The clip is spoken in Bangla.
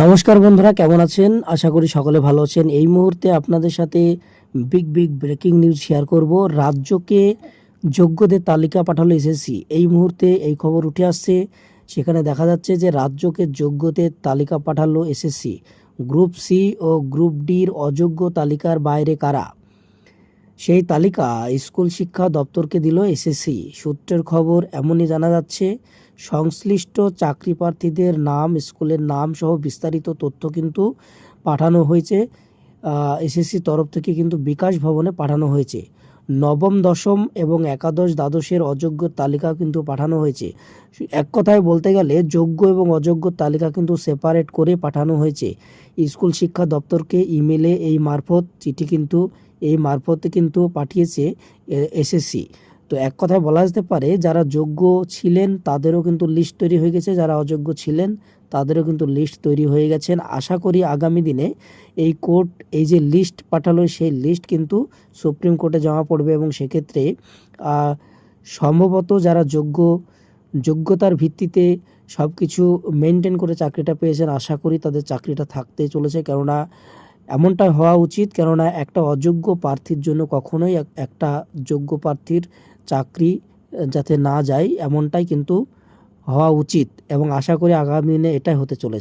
নমস্কার বন্ধুরা, কেমন আছেন? আশা করি সকলে ভালো আছেন। এই মুহূর্তে আপনাদের সাথে big big breaking news share করব। রাজ্যকে যোগ্যদের তালিকা পাঠালো এসএসসি। এই মুহূর্তে এই খবর উঠে আসছে। সেখানে দেখা যাচ্ছে যে রাজ্যকে যোগ্যদের তালিকা পাঠালো এসএসসি। গ্রুপ সি ও গ্রুপ ডির অযোগ্য তালিকার বাইরে কারা? সেই তালিকা স্কুল শিক্ষা দপ্তরকে দিল এসএসসি। সূত্রের খবর, এমনই জানা যাচ্ছে, সংশ্লিষ্ট চাকরি প্রার্থীদের নাম, স্কুলের নাম সহ বিস্তারিত তথ্য কিন্তু পাঠানো হয়েছে। এসএসসি তরফ থেকে কিন্তু বিকাশ ভবনে পাঠানো হয়েছে। নবম, দশম এবং একাদশ দ্বাদশের অযোগ্য তালিকা কিন্তু পাঠানো হয়েছে। এক কথায় বলতে গেলে যোগ্য এবং অযোগ্য তালিকা কিন্তু সেপারেট করে পাঠানো হয়েছে। স্কুল শিক্ষা দপ্তরকে ইমেলে এই মারফত চিঠি কিন্তু, এই মারফতে কিন্তু পাঠিয়েছে এসএসসি তো এক কথায় বলা যেতে পারে, যারা যোগ্য ছিলেন তাদেরও কিন্তু লিস্ট তৈরি হয়ে গেছে, যারা অযোগ্য ছিলেন তাদেরও কিন্তু লিস্ট তৈরি হয়ে গেছেন আশা করি আগামী দিনে এই কোর্ট এই যে লিস্ট পাঠালো, সেই লিস্ট কিন্তু সুপ্রিম কোর্টে জমা পড়বে এবং সেক্ষেত্রে সম্ভবত যারা যোগ্য, যোগ্যতার ভিত্তিতে সব কিছু মেনটেন করে চাকরিটা পেয়েছেন, আশা করি তাদের চাকরিটা থাকতে চলেছে। কেননা এমনটা হওয়া উচিত, কেননা একটা অযোগ্য প্রার্থীর জন্য কখনোই এক- একটা যোগ্য প্রার্থীর চাকরি যাতে না যায়, এমনটাই কিন্তু হওয়া উচিত এবং আশা করি আগামী দিনে এটাই হতে চলেছে।